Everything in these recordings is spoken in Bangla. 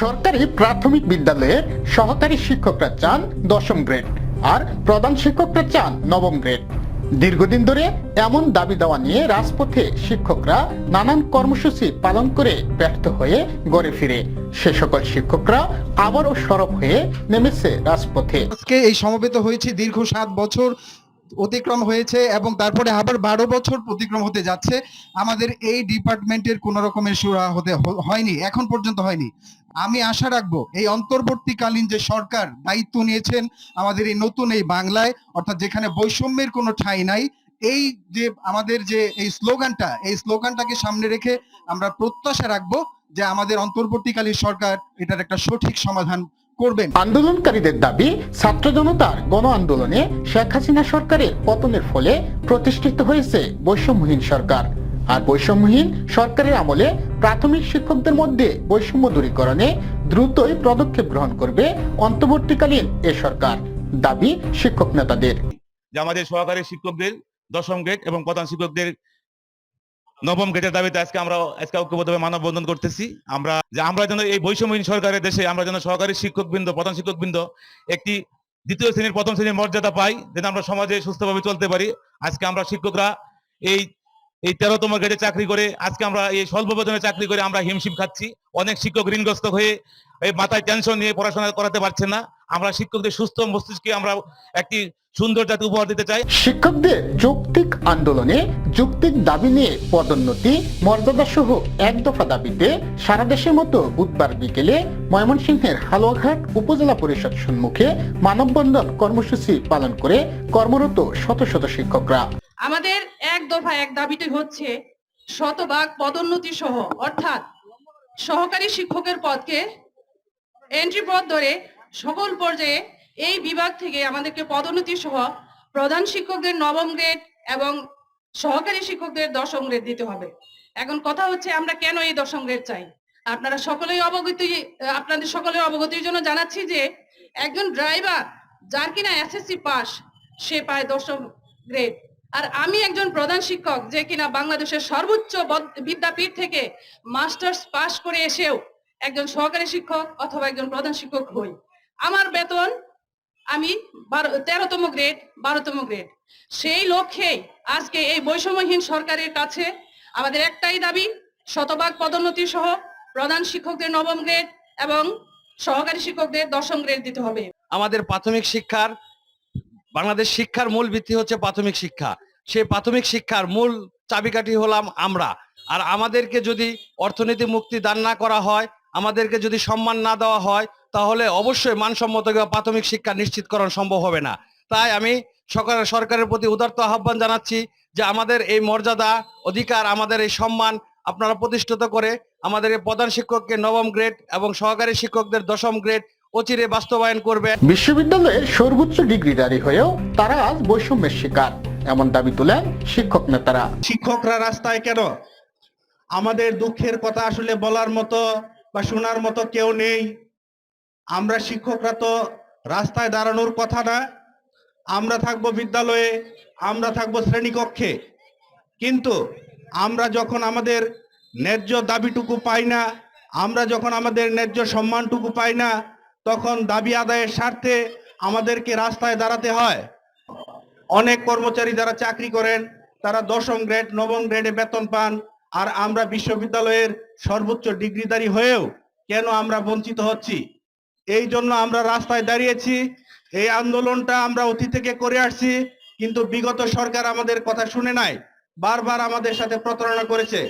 সরকারি প্রাথমিক বিদ্যালয়ের সহকারী শিক্ষকরা চান দশম গ্রেড আর প্রধান শিক্ষকরা চান নবম গ্রেড। দীর্ঘদিন ধরে এমন দাবি দেওয়া নিয়ে রাজপথে শিক্ষকরা নানান কর্মসূচি পালন করে ব্যর্থ হয়ে গড়ে ফিরে। সে সকল শিক্ষকরা আবারও সরব হয়ে নেমেছে রাজপথে। আজকে এই সমবেত হয়েছে দীর্ঘ সাত বছর অতিক্রম হয়েছে এবং তারপরে আবার বারো বছর অতিক্রম হতে যাচ্ছে। আমাদের এই ডিপার্টমেন্টের কোন রকমের সুরা হতে হয়নি, এখন পর্যন্ত হয়নি। আমি আশা রাখব এই অন্তর্বর্তীকালীন যে সরকার দায়িত্ব নিয়েছেন আমাদের এই নতুন এই বাংলায়, অর্থাৎ যেখানে বৈষম্যের কোনো ঠাঁই নাই, এই যে আমাদের যে এই স্লোগানটা, এই স্লোগানটাকে সামনে রেখে আমরা প্রত্যাশা রাখব যে আমাদের অন্তর্বর্তীকালীন সরকার এটার একটা সঠিক সমাধান করবেন। আন্দোলনকারীদের দাবি ছাত্র জনতার গণ আন্দোলনে শেখ হাসিনা সরকারের পতনের ফলে প্রতিষ্ঠিত হয়েছে বৈষম্যহীন সরকার। আর বৈষম্যহীন সরকারের আমলে প্রাথমিক শিক্ষকদের মধ্যে বৈষম্য দূরীকরণে দ্রুতই পদক্ষেপ গ্রহণ করবে অন্তর্বর্তীকালীন এ সরকার দাবি শিক্ষক নেতাদের। যে আমাদের সহকারী শিক্ষকদের দশম গ্রেড এবং প্রধান শিক্ষকদের নবম গেটের দাবিতে আজকে আমরা, আজকে ঐক্যবদ্ধভাবে মানববন্ধন করতেছি। আমরা যে, আমরা যেন এই বৈষম্যহীন সরকারের দেশে, আমরা যেন সহকারী শিক্ষকবৃন্দ, প্রধান শিক্ষকবৃন্দ, একটি দ্বিতীয় শ্রেণির প্রথম শ্রেণির মর্যাদা পাই, যেন আমরা সমাজে সুস্থভাবে চলতে পারি। আজকে আমরা শিক্ষকরা এই এই তেরোতম গেটে চাকরি করে, আজকে আমরা এই স্বল্প বেতনে চাকরি করে আমরা হিমশিম খাচ্ছি। অনেক শিক্ষক ঋণগ্রস্ত হয়ে এই মাথায় টেনশন নিয়ে পড়াশোনা করাতে পারছে না। আমরা শিক্ষকদের সুস্থ মস্তিষ্কে আমরা একটি সুন্দর জাতি উপহার দিতে চাই। শিক্ষকদের যৌক্তিক আন্দোলনে যৌক্তিক দাবি নিয়ে পদোন্নতি মর্যাদা সহ এক দফা দাবিতে সারা দেশের মতো বুধবার বিকেলে ময়মনসিংহের হালুয়াঘাট উপজেলা পরিষদ সম্মুখে মানববন্ধন কর্মসূচি পালন করে কর্মরত শত শত শিক্ষকরা। আমাদের এক দফা এক দাবিটি হচ্ছে শতভাগ পদোন্নতি সহ অর্থাৎ সহকারী শিক্ষকের পদকে এন্ট্রি পদ ধরে সকল পর্যায়ে এই বিভাগ থেকে আমাদেরকে পদোন্নতি সহ প্রধান শিক্ষকদের নবম গ্রেড এবং সহকারী শিক্ষকদের দশম গ্রেড দিতে হবে। এখন কথা হচ্ছে আমরা কেন এই দশম গ্রেড চাই? আপনারা সকলেই অবগত, আপনাদের সকলের অবগতির জন্য জানাচ্ছি যে একজন ড্রাইভার যার কিনা এসএসসি পাস সে পায় দশম গ্রেড আর আমি একজন প্রধান শিক্ষক যে কিনা বাংলাদেশের সর্বোচ্চ বিদ্যাপীঠ থেকে মাস্টার্স পাশ করে এসেও একজন সহকারী শিক্ষক অথবা একজন প্রধান শিক্ষক হই। আমার বেতন আমি বারো, তেরোতম গ্রেড বারোতম গ্রেড সেই লক্ষ্যে আজকে এই বৈষম্যহীন সরকারের কাছে আমাদের একটাই দাবি, শতভাগ পদোন্নতি সহ প্রধান শিক্ষকদের নবম গ্রেড এবং সহকারী শিক্ষকদের দশম গ্রেড দিতে হবে। আমাদের প্রাথমিক শিক্ষার, বাংলাদেশ শিক্ষার মূল ভিত্তি হচ্ছে প্রাথমিক শিক্ষা। সেই প্রাথমিক শিক্ষার মূল চাবিকাঠি হলাম আমরা। আর আমাদেরকে যদি অর্থনীতি মুক্তি দান না করা হয় আমাদেরকে যদি সম্মান না দেওয়া হয় তাহলে অবশ্যই মানসম্মত প্রাথমিক শিক্ষা নিশ্চিতকরণ সম্ভব হবে না। তাই আমি সরকার সরকারের প্রতি উদার্ত আহ্বান জানাচ্ছি যে আমাদের এই মর্যাদা অধিকার আমাদের এই সম্মান আপনারা প্রতিষ্ঠিত করে আমাদের এই প্রধান শিক্ষককে নবম গ্রেড এবং সহকারী শিক্ষকদের দশম গ্রেড অচিরে বাস্তবায়ন করবে। বিশ্ববিদ্যালয়ের সর্বোচ্চ ডিগ্রিধারী হয়েও তারা আজ বৈষম্যের শিকার এমন দাবি তুলেন শিক্ষক নেতারা। শিক্ষকরা রাস্তায় কেন? আমাদের দুঃখের কথা আসলে বলার মতো বা শোনার মতো কেউ নেই। আমরা শিক্ষকরা তো রাস্তায় দাঁড়ানোর কথা না। আমরা থাকব বিদ্যালয়ে, আমরা থাকব শ্রেণীকক্ষে। কিন্তু আমরা যখন আমাদের ন্যায্য দাবিটুকু পাই না, আমরা যখন আমাদের ন্যায্য সম্মানটুকু পাই না, তখন দাবি আদায়ের স্বার্থে আমাদেরকে রাস্তায় দাঁড়াতে হয়। অনেক কর্মচারী যারা চাকরি করেন, তারা দশম গ্রেড, নবম গ্রেডে বেতন পান আর আমরা বিশ্ববিদ্যালয়ের সর্বোচ্চ ডিগ্রিধারী হয়েও কেন আমরা বঞ্চিত হচ্ছি? এই জন্য আমরা রাস্তায় দাঁড়িয়েছি, এই আন্দোলনটা আমরা অতি থেকে করে আসছি, কিন্তু বিগত সরকার আমাদের কথা শুনে নাই, বারবার আমাদের সাথে প্রতারণা করেছে।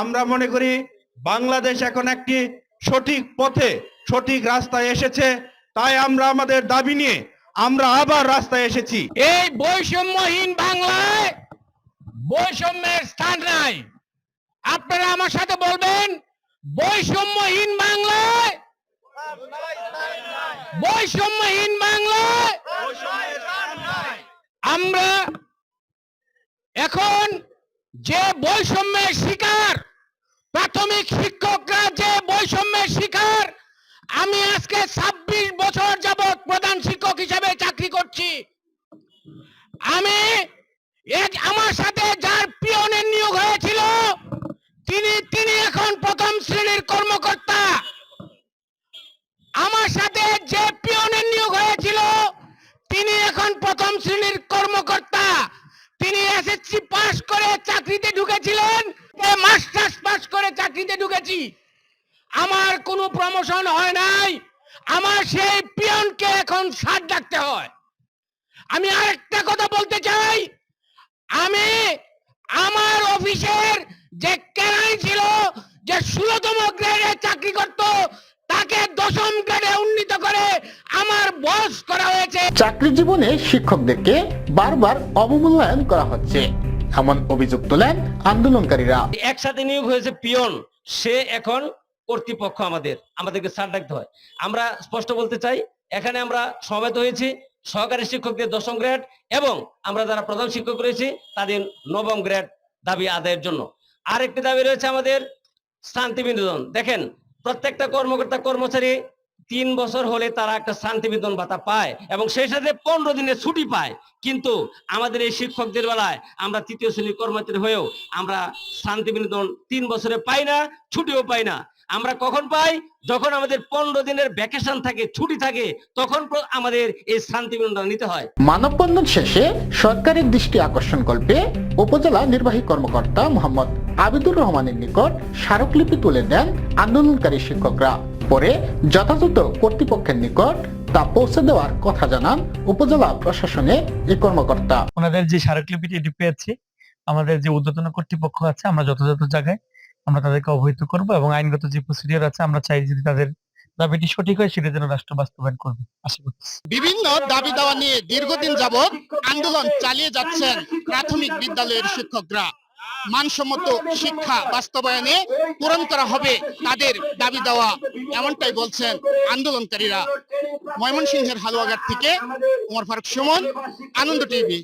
আমরা মনে করি বাংলাদেশ এখন একটি সঠিক পথে, সঠিক রাস্তায় এসেছে, তাই আমরা আমাদের দাবি নিয়ে আমরা আবার রাস্তায় এসেছি। এই বৈষম্যহীন বাংলায় বৈষম্যের স্থান নাই। আপনারা আমার সাথে বলবেন, বৈষম্যহীন বাংলায় বৈষম্যহীন বাংলায় আমরা এখন যে বৈষম্যের শিকার, প্রাথমিক শিক্ষকরা যে বৈষম্যের শিকার, আমি আজকে ছাব্বিশ বছর যাবৎ প্রধান শিক্ষক হিসেবে চাকরি করছি। আমি আমার সাথে যার পিয়নের নিয়োগ হয়েছিল তিনি তিনি এখন প্রথম শ্রেণির কর্মকর্তা। আমার সাথে যে পিয়নের নিয়োগ হয়েছিল, তিনি এখন প্রথম শ্রেণির কর্মকর্তা। তিনি এসএসসি পাস করে চাকরিতে ঢুকেছিলেন। মাস্টার্স পাস করে চাকরিতে ঢুকেছি। আমার কোনো প্রমোশন হয় নাই। আমার সেই পিয়নকে এখন সার ডাকতে হয়। আমি আরেকটা কথা বলতে চাই। আমি আমার অফিসের যে ষোলতম গ্রেডে চাকরি করত তাকে দশম গ্রেডে উন্নীত করে আমার বস করা হয়েছে। চাকরি জীবনে শিক্ষকদেরকে বারবার অবমূল্যায়ন করা হচ্ছে। এমন অভিযোগ তোলেন আন্দোলনকারীরা। একসাথে নিয়োগ হয়েছে পিয়ন সে এখন কর্তৃপক্ষ আমাদের আমাদেরকে স্যার ডাকতে হয়। আমরা স্পষ্ট বলতে চাই এখানে আমরা সমবেত হয়েছি সহকারী শিক্ষকদের দশম গ্রেড এবং আমরা যারা প্রধান শিক্ষক রয়েছি তাদের নবম গ্রেড দাবি আদায়ের জন্য। আরেকটি দাবি রয়েছে আমাদের শান্তি বিনোদন দেখেন, প্রত্যেকটা কর্মকর্তা, কর্মচারী তিন বছর হলে তারা একটা শান্তি বিনোদন ভাতা পায় এবং সেই সাথে পনেরো দিনের ছুটি পায়। কিন্তু আমাদের এই শিক্ষকদের বেলায় আমরা তৃতীয় শ্রেণির কর্মচারী হয়েও আমরা শান্তি বিনোদন তিন বছরে পাই না, ছুটিও পাই না। আমরা কখন পাই? যখন আমাদের পনেরো দিনের ভ্যাকেশন থাকে, ছুটি থাকে, তখন আমাদের এই শান্তি বিনোদন নিতে হয়। মানববন্ধন শেষে সরকারের দৃষ্টি আকর্ষণ কল্পে উপজেলা নির্বাহী কর্মকর্তা মোহাম্মদ আবিদুর রহমানের নিকট স্মারকলিপি তুলে দেন আন্দোলনকারী শিক্ষকরা। পরে যথাযথ কর্তৃপক্ষের নিকট তা পৌঁছে দেওয়ার কথা জানান উপজেলা প্রশাসনের এই কর্মকর্তা। ওনাদের যে স্মারকলিপিটি এটি পেয়েছি আমাদের যে কর্তৃপক্ষ আছে আমরা যথাযথ জায়গায় আমরা তাদেরকে অবহিত করব এবং আইনগত যে প্রসিডিওর আছে আমরা চাই যদি তাদের দাবিটি সঠিক হয় সেটা যেন রাষ্ট্র বাস্তবায়ন করবে। আশা বিভিন্ন দাবি দাওয়া নিয়ে দীর্ঘদিন যাবৎ আন্দোলন চালিয়ে যাচ্ছেন প্রাথমিক বিদ্যালয়ের শিক্ষকরা। মানসম্মত শিক্ষা বাস্তবায়নে পূরণ করা হবে তাদের দাবি দেওয়া, এমনটাই বলছেন আন্দোলনকারীরা। ময়মনসিংহের হালুয়াঘাট থেকে উমর ফারুক সুমন, আনন্দ টিভি।